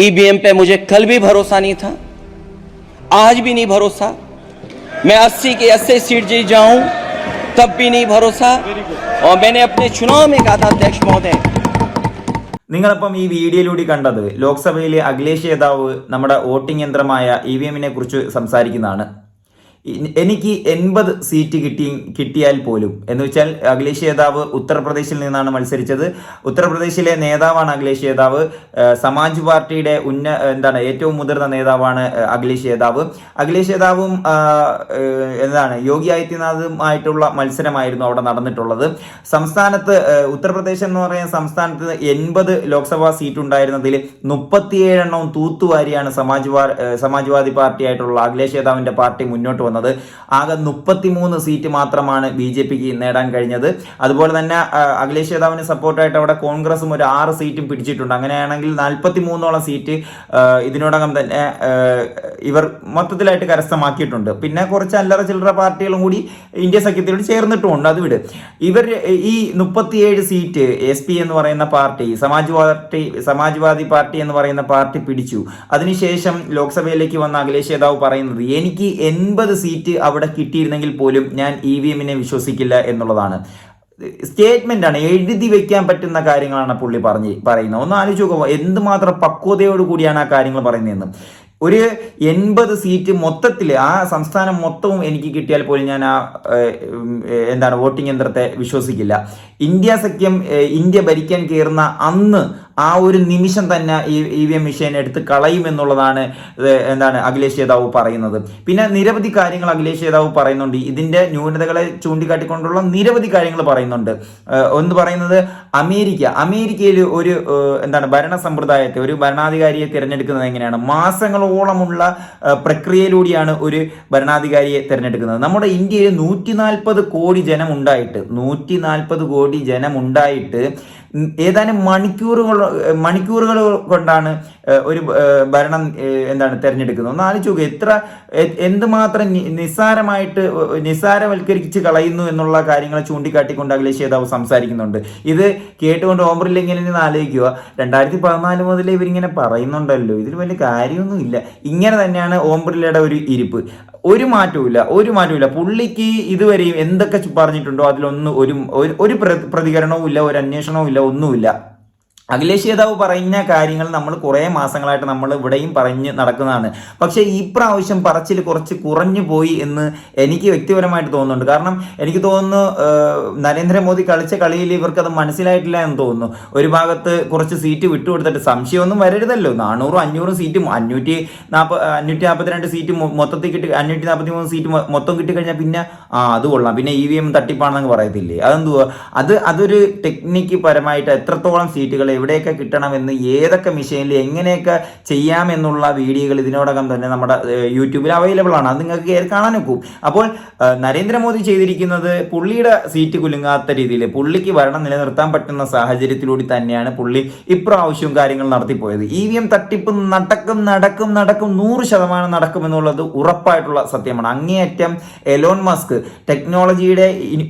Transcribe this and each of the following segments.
EVM पे मुझे कल भी भरोसा नहीं था आज भी नहीं भरोसा मैं 80 की 80 सीट जीत जाऊं तब भी नहीं भरोसा और मैंने अपने चुनाव में कहा था अध्यक्ष महोदय നിങ്ങളിപ്പം ഈ വീഡിയോയിലൂടെ കണ്ടത് ലോക്സഭയിലെ അഖിലേഷ് യാദവ് നമ്മുടെ വോട്ടിംഗ് യന്ത്രമായ ഇ വി എമ്മിനെ കുറിച്ച് സംസാരിക്കുന്നതാണ് ഇ- എനിക്ക് എൺപത് സീറ്റ് കിട്ടി കിട്ടിയാൽ പോലും. എന്ന് വെച്ചാൽ അഖിലേഷ് യാദവ് ഉത്തർപ്രദേശിൽ നിന്നാണ് മത്സരിച്ചത്. ഉത്തർപ്രദേശിലെ നേതാവാണ് അഖിലേഷ് യാദവ്. സമാജ് പാർട്ടിയുടെ ഉന്ന എന്താണ് ഏറ്റവും മുതിർന്ന നേതാവാണ് അഖിലേഷ് യാദവ്. അഖിലേഷ് യാദവും എന്താണ് യോഗി ആദിത്യനാഥുമായിട്ടുള്ള മത്സരമായിരുന്നു അവിടെ നടന്നിട്ടുള്ളത്. സംസ്ഥാനത്ത് ഉത്തർപ്രദേശ് എന്ന് പറയുന്ന സംസ്ഥാനത്ത് എൺപത് ലോക്സഭാ സീറ്റ് ഉണ്ടായിരുന്നതിൽ മുപ്പത്തിയേഴെണ്ണവും തൂത്തുവാരിയാണ് സമാജ് സമാജ്വാദി പാർട്ടിയായിട്ടുള്ള അഖിലേഷ് യാദവിന്റെ പാർട്ടി മുന്നോട്ട് വന്നത്. ആകെ മുപ്പത്തിമൂന്ന് സീറ്റ് മാത്രമാണ് ബി ജെ പിക്ക് നേടാൻ കഴിഞ്ഞത്. അതുപോലെ തന്നെ അഖിലേഷ് യാദവിന് സപ്പോർട്ടായിട്ട് അവിടെ കോൺഗ്രസും ഒരു ആറ് സീറ്റും പിടിച്ചിട്ടുണ്ട്. അങ്ങനെയാണെങ്കിൽ നാൽപ്പത്തി മൂന്നോളം സീറ്റ് ഇതിനോടകം തന്നെ ഇവർ മൊത്തത്തിലായിട്ട് കരസ്ഥമാക്കിയിട്ടുണ്ട്. പിന്നെ കുറച്ച് അല്ലറ ചില്ലറ പാർട്ടികളും കൂടി ഇന്ത്യ സഖ്യത്തിനോട് ചേർന്നിട്ടുമുണ്ട്. അത് വിട്. ഇവർ ഈ മുപ്പത്തിയേഴ് സീറ്റ് എസ് പി എന്ന് പറയുന്ന party Samaj party Samajwadi party എന്ന് പറയുന്ന പാർട്ടി പിടിച്ചു. അതിനുശേഷം ലോക്സഭയിലേക്ക് വന്ന അഖിലേഷ് യാദവ് പറയുന്നത് എനിക്ക് എൺപത് സീറ്റ് അവിടെ കിട്ടിയിരുന്നെങ്കിൽ പോലും ഞാൻ ഇ വി എമ്മിനെ വിശ്വസിക്കില്ല എന്നുള്ളതാണ്. സ്റ്റേറ്റ്മെന്റ് ആണ് എഴുതി വെക്കാൻ പറ്റുന്ന കാര്യങ്ങളാണ് പുള്ളി പറഞ്ഞ് പറയുന്നത്. ഒന്ന് ആലോചിച്ച് നോക്കുക എന്തുമാത്രം പക്വതയോട് കൂടിയാണ് ആ കാര്യങ്ങൾ പറയുന്നതെന്ന്. ഒരു എൺപത് സീറ്റ് മൊത്തത്തിൽ ആ സംസ്ഥാനം മൊത്തവും എനിക്ക് കിട്ടിയാൽ പോലും ഞാൻ ആ എന്താണ് വോട്ടിംഗ് യന്ത്രത്തെ വിശ്വസിക്കില്ല. ഇന്ത്യ സഖ്യം ഇന്ത്യ ഭരിക്കാൻ കയറുന്ന അന്ന് ആ ഒരു നിമിഷം തന്നെ ഈ ഇ വി എം മെഷീൻ എടുത്ത് കളയും എന്നുള്ളതാണ് എന്താണ് അഖിലേഷ് യാദവ് പറയുന്നത്. പിന്നെ നിരവധി കാര്യങ്ങൾ അഖിലേഷ് യാദവ് പറയുന്നുണ്ട്. ഇതിന്റെ ന്യൂനതകളെ ചൂണ്ടിക്കാട്ടിക്കൊണ്ടുള്ള നിരവധി കാര്യങ്ങൾ പറയുന്നുണ്ട്. ഒന്ന് പറയുന്നത് അമേരിക്ക. അമേരിക്കയിൽ ഒരു എന്താണ് ഭരണ സമ്പ്രദായത്തെ ഒരു ഭരണാധികാരിയെ തിരഞ്ഞെടുക്കുന്നത് എങ്ങനെയാണ്? മാസങ്ങളോളമുള്ള പ്രക്രിയയിലൂടെയാണ് ഒരു ഭരണാധികാരിയെ തിരഞ്ഞെടുക്കുന്നത്. നമ്മുടെ ഇന്ത്യയിൽ നൂറ്റി നാൽപ്പത് കോടി ജനമുണ്ടായിട്ട് നൂറ്റി നാൽപ്പത് കോടി ജനമുണ്ടായിട്ട് ഏതാനും മണിക്കൂറുകൾ മണിക്കൂറുകൾ കൊണ്ടാണ് ഒരു ഭരണം എന്താണ് തിരഞ്ഞെടുക്കുന്നത്. ഒന്ന് ആലോചിച്ച് നോക്കുക എത്ര എന്തുമാത്രം നിസ്സാരമായിട്ട് നിസ്സാരവൽക്കരിച്ച് കളയുന്നു എന്നുള്ള കാര്യങ്ങൾ ചൂണ്ടിക്കാട്ടിക്കൊണ്ട് അഖിലേഷ് യാദവ് സംസാരിക്കുന്നുണ്ട്. ഇത് കേട്ടുകൊണ്ട് നിന്ന് ആലോചിക്കുക രണ്ടായിരത്തി പതിനാല് മുതൽ ഇവരിങ്ങനെ പറയുന്നുണ്ടല്ലോ. ഇതിൽ വലിയ കാര്യമൊന്നും ഇല്ല. ഇങ്ങനെ തന്നെയാണ് ഓംബ്രില്ലയുടെ ഒരു ഇരിപ്പ്. ഒരു മാറ്റവുമില്ല ഒരു മാറ്റവുമില്ല. പുള്ളിക്ക് ഇതുവരെയും എന്തൊക്കെ പറഞ്ഞിട്ടുണ്ടോ അതിലൊന്നും ഒരു- ഒരു പ്രതികരണവും ഇല്ല ഒരു അന്വേഷണവും ഇല്ല ഒന്നുമില്ല. അഖിലേഷ് യാദവ് പറഞ്ഞ കാര്യങ്ങൾ നമ്മൾ കുറേ മാസങ്ങളായിട്ട് നമ്മൾ ഇവിടെയും പറഞ്ഞ് നടക്കുന്നതാണ്. പക്ഷേ ഈ പ്രാവശ്യം പറച്ചിൽ കുറച്ച് കുറഞ്ഞു പോയി എന്ന് എനിക്ക് വ്യക്തിപരമായിട്ട് തോന്നുന്നുണ്ട്. കാരണം എനിക്ക് തോന്നുന്നു നരേന്ദ്രമോദി കളിച്ച കളിയിൽ ഇവർക്കത് മനസ്സിലായിട്ടില്ല എന്ന് തോന്നുന്നു. ഒരു ഭാഗത്ത് കുറച്ച് സീറ്റ് വിട്ടുകൊടുത്തിട്ട് സംശയമൊന്നും വരരുതല്ലോ. നാനൂറും അഞ്ഞൂറും സീറ്റും അഞ്ഞൂറ്റി നാൽപ്പ അഞ്ഞൂറ്റി നാൽപ്പത്തിരണ്ട് സീറ്റ് മൊത്തത്തിൽ കിട്ടി അഞ്ഞൂറ്റി നാൽപ്പത്തി മൂന്ന് സീറ്റ് മൊത്തം കിട്ടിക്കഴിഞ്ഞാൽ പിന്നെ ആ അത് കൊള്ളാം. പിന്നെ ഇ വി എം തട്ടിപ്പാണെന്ന് പറയത്തില്ലേ? അതെന്തുവാ? അത് അതൊരു ടെക്നിക്ക് പരമായിട്ട് എത്രത്തോളം സീറ്റുകൾ എവിടെയൊക്കെ കിട്ടണമെന്ന് ഏതൊക്കെ മെഷീനിൽ എങ്ങനെയൊക്കെ ചെയ്യാമെന്നുള്ള വീഡിയോകൾ ഇതിനോടകം തന്നെ നമ്മുടെ യൂട്യൂബിൽ അവൈലബിൾ ആണ്. അത് നിങ്ങൾക്ക് കയറി കാണാൻ നോക്കും അപ്പോൾ നരേന്ദ്രമോദി ചെയ്തിരിക്കുന്നത് പുള്ളിയുടെ സീറ്റ് കുലുങ്ങാത്ത രീതിയിൽ പുള്ളിക്ക് ഭരണം നിലനിർത്താൻ പറ്റുന്ന സാഹചര്യത്തിലൂടെ തന്നെയാണ് പുള്ളി ഇപ്രാവശ്യവും കാര്യങ്ങൾ നടത്തിപ്പോയത്. ഇ വി എം തട്ടിപ്പ് നടക്കും നടക്കും നടക്കും നൂറ് ശതമാനം നടക്കുമെന്നുള്ളത് ഉറപ്പായിട്ടുള്ള സത്യമാണ്. അങ്ങേയറ്റം എലോൺ മസ്ക് ടെക്നോളജിയുടെ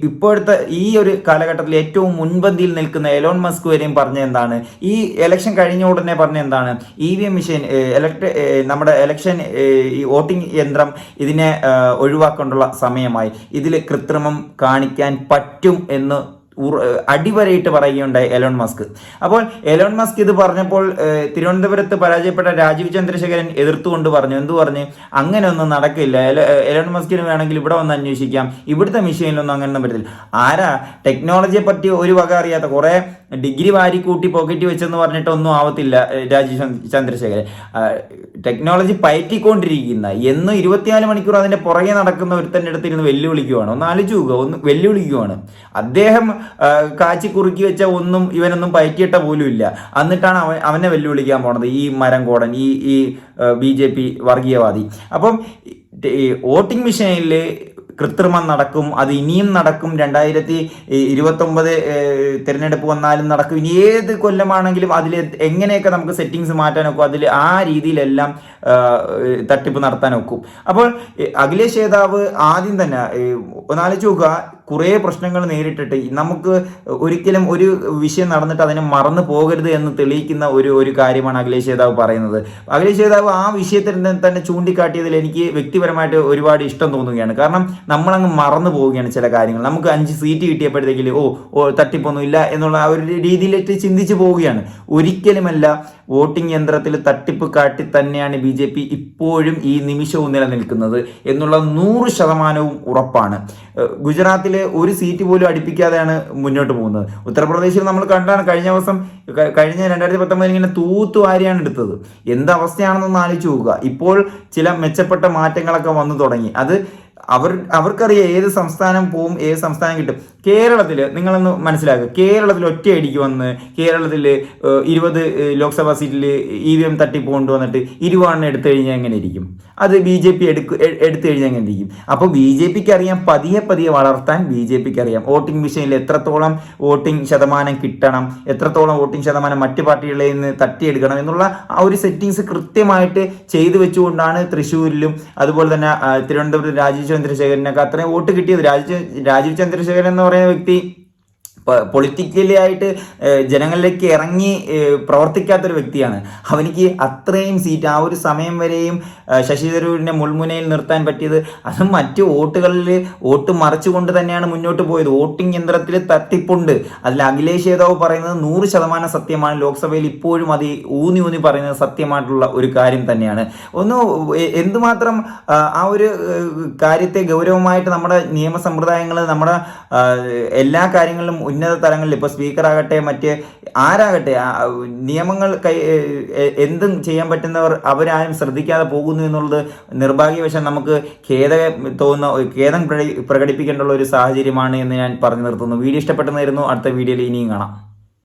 ഇപ്പോഴത്തെ ഈ ഒരു കാലഘട്ടത്തിൽ ഏറ്റവും മുൻപന്തിയിൽ നിൽക്കുന്ന എലോൺ മസ്ക് വരെയും പറഞ്ഞ എന്താണ്? ഈ ഇലക്ഷൻ കഴിഞ്ഞ ഉടനെ പറഞ്ഞ എന്താണ്? ഇ വി എം മെഷീൻ ഇലക്ട്രി നമ്മുടെ ഇലക്ഷൻ ഈ വോട്ടിംഗ് യന്ത്രം ഇതിനെ ഒഴിവാക്കേണ്ടുള്ള സമയമായി. ഇതിൽ കൃത്രിമം കാണിക്കാൻ പറ്റും എന്ന് അടിവരയിട്ട് പറയുകയുണ്ടായി എലോൺ മസ്ക് അപ്പോൾ എലോൺ മസ്ക് ഇത് പറഞ്ഞപ്പോൾ തിരുവനന്തപുരത്ത് പരാജയപ്പെട്ട രാജീവ് ചന്ദ്രശേഖരൻ എതിർത്തുകൊണ്ട് പറഞ്ഞു. എന്തു പറഞ്ഞ്? അങ്ങനെ ഒന്നും നടക്കില്ല എലോൺ മസ്കിന് വേണമെങ്കിൽ ഇവിടെ വന്ന് അന്വേഷിക്കാം. ഇവിടുത്തെ മെഷീനിലൊന്നും അങ്ങനെ ഒന്നും പറ്റില്ല ആരാ? ടെക്നോളജിയെ പറ്റി ഒരു വക അറിയാത്ത കുറെ ഡിഗ്രി വാരി കൂട്ടി പോക്കറ്റ് വെച്ചെന്ന് പറഞ്ഞിട്ടൊന്നും ആവത്തില്ല രാജീവ് ചന്ദ്- ചന്ദ്രശേഖരൻ. ടെക്നോളജി പയറ്റിക്കൊണ്ടിരിക്കുന്ന എന്ന് ഇരുപത്തിനാല് മണിക്കൂർ അതിന്റെ പുറകെ നടക്കുന്ന ഒരുത്തന്റെ അടുത്തിരുന്ന് വെല്ലുവിളിക്കുവാണ്. ഒന്ന് ആലോചിച്ച് നോക്കുക ഒന്ന് വെല്ലുവിളിക്കുവാണ്. അദ്ദേഹം കാച്ചി കുറുക്കി വെച്ച ഒന്നും ഇവനൊന്നും പയറ്റിയിട്ട പോലും ഇല്ല എന്നിട്ടാണ് അവൻ അവനെ വെല്ലുവിളിക്കാൻ പോണത്. ഈ മരം കോടൻ ഈ ഈ ബി ജെ പി വർഗീയവാദി. അപ്പം വോട്ടിംഗ് മെഷീനിൽ കൃത്രിമം നടക്കും. അത് ഇനിയും നടക്കും. രണ്ടായിരത്തി ഇരുപത്തൊമ്പത് തിരഞ്ഞെടുപ്പ് വന്നാലും നടക്കും. ഇനി ഏത് കൊല്ലമാണെങ്കിലും അതിൽ എങ്ങനെയൊക്കെ നമുക്ക് സെറ്റിങ്സ് മാറ്റാൻ ഒക്കും അതിൽ ആ രീതിയിലെല്ലാം തട്ടിപ്പ് നടത്താൻ ഒക്കും. അപ്പോൾ അഖിലേഷ് നേതാവ് ആദ്യം തന്നെ ഒന്നാലോചിച്ച് നോക്കുക. കുറേ പ്രശ്നങ്ങൾ നേരിട്ടിട്ട് നമുക്ക് ഒരിക്കലും ഒരു വിഷയം നടന്നിട്ട് അതിനെ മറന്നു പോകരുത് എന്ന് തെളിയിക്കുന്ന ഒരു ഒരു കാര്യമാണ് അഖിലേഷ് യാദവ് പറയുന്നത്. അഖിലേഷ് യാദവ് ആ വിഷയത്തിൽ തന്നെ- ചൂണ്ടിക്കാട്ടിയതിൽ എനിക്ക് വ്യക്തിപരമായിട്ട് ഒരുപാട് ഇഷ്ടം തോന്നുകയാണ്. കാരണം നമ്മളങ്ങ് മറന്നു പോവുകയാണ് ചില കാര്യങ്ങൾ. നമുക്ക് അഞ്ച് സീറ്റ് കിട്ടിയപ്പോഴത്തേക്കിൽ ഓ ഓ തട്ടിപ്പൊന്നുമില്ല എന്നുള്ള ആ ഒരു രീതിയിലേക്ക് ചിന്തിച്ചു പോവുകയാണ്. ഒരിക്കലുമല്ല വോട്ടിംഗ് യന്ത്രത്തിൽ തട്ടിപ്പ് കാട്ടി തന്നെയാണ് ബി ജെ പി ഇപ്പോഴും ഈ നിമിഷവും നിലനിൽക്കുന്നത് എന്നുള്ള നൂറ് ശതമാനവും ഉറപ്പാണ്. ഏഹ് ഒരു സീറ്റ് പോലും അടുപ്പിക്കാതെയാണ് മുന്നോട്ട് പോകുന്നത്. ഉത്തർപ്രദേശിൽ നമ്മൾ കണ്ടാണ് കഴിഞ്ഞ ദിവസം കഴിഞ്ഞ രണ്ടായിരത്തി പത്തൊമ്പതിൽ ഇങ്ങനെ തൂത്തുവാരിയാണ് എടുത്തത്. എന്ത് അവസ്ഥയാണെന്നൊന്ന് ആലോചിച്ച് നോക്കുക. ഇപ്പോൾ ചില മെച്ചപ്പെട്ട മാറ്റങ്ങളൊക്കെ വന്നു തുടങ്ങി. അത് അവർ അവർക്കറിയാം ഏത് സംസ്ഥാനം പോവും ഏത് സംസ്ഥാനം കിട്ടും. കേരളത്തിൽ നിങ്ങളൊന്ന് മനസ്സിലാക്കുക കേരളത്തിൽ ഒറ്റയടിക്ക് വന്ന് കേരളത്തിൽ ഇരുപത് ലോക്സഭാ സീറ്റിൽ ഇ വി എം തട്ടിപ്പ് കൊണ്ടുവന്നിട്ട് ഇരുപതെണ്ണം എടുത്തു കഴിഞ്ഞാൽ എങ്ങനെ ഇരിക്കും? അത് ബി ജെ പി എടുക്ക് എടുത്തു കഴിഞ്ഞാൽ എങ്ങനെ ഇരിക്കും? അപ്പോൾ ബി ജെ പിക്ക് അറിയാം പതിയെ പതിയെ വളർത്താൻ ബി ജെ പിക്ക് അറിയാം. വോട്ടിംഗ് മെഷീനിൽ എത്രത്തോളം വോട്ടിംഗ് ശതമാനം കിട്ടണം എത്രത്തോളം വോട്ടിംഗ് ശതമാനം മറ്റ് പാർട്ടികളിൽ നിന്ന് തട്ടിയെടുക്കണം എന്നുള്ള ആ ഒരു സെറ്റിങ്സ് കൃത്യമായിട്ട് ചെയ്തു വെച്ചുകൊണ്ടാണ് തൃശ്ശൂരിലും അതുപോലെ തന്നെ തിരുവനന്തപുരം തിരുവനന്തപുരത്ത് രാജീവ് ചന്ദ്രശേഖരനൊക്കെ അത്രയും വോട്ട് കിട്ടിയത്. രാജീവ് രാജീവ് ചന്ദ്രശേഖരൻ എന്ന് പറയുന്ന വ്യക്തി പൊളിറ്റിക്കലി ആയിട്ട് ജനങ്ങളിലേക്ക് ഇറങ്ങി പ്രവർത്തിക്കാത്തൊരു വ്യക്തിയാണ്. അവനിക്ക് അത്രയും സീറ്റ് ആ ഒരു സമയം വരെയും ശശി തരൂരിനെ മുൾമുനയിൽ നിർത്താൻ പറ്റിയത് അത് മറ്റ് വോട്ടുകളിൽ വോട്ട് മറിച്ചുകൊണ്ട് തന്നെയാണ് മുന്നോട്ട് പോയത്. വോട്ടിംഗ് യന്ത്രത്തിൽ തട്ടിപ്പുണ്ട്. അതിൽ അഖിലേഷ് യാദവ് പറയുന്നത് നൂറ് ശതമാനം സത്യമാണ്. ലോക്സഭയിൽ ഇപ്പോഴും അത് ഊന്നി ഊന്നി പറയുന്നത് സത്യമായിട്ടുള്ള ഒരു കാര്യം തന്നെയാണ്. ഒന്ന് എന്തുമാത്രം ആ, ഒരു കാര്യത്തെ ഗൗരവമായിട്ട് നമ്മുടെ നിയമ സമ്പ്രദായങ്ങൾ നമ്മുടെ എല്ലാ കാര്യങ്ങളിലും ഉന്നത തലങ്ങളിൽ ഇപ്പോൾ സ്പീക്കറാകട്ടെ മറ്റ് ആരാകട്ടെ നിയമങ്ങൾ കൈ എന്തും ചെയ്യാൻ പറ്റുന്നവർ അവരാരും ശ്രദ്ധിക്കാതെ പോകുന്നു എന്നുള്ളത് നിർഭാഗ്യവശം നമുക്ക് ഖേദ തോന്നുന്ന ഖേദം പ്രകടി- പ്രകടിപ്പിക്കേണ്ടുള്ള ഒരു സാഹചര്യമാണ് എന്ന് ഞാൻ പറഞ്ഞു നിർത്തുന്നു. വീഡിയോ ഇഷ്ടപ്പെട്ടെന്നായിരുന്നു. അടുത്ത വീഡിയോയിൽ ഇനിയും കാണാം.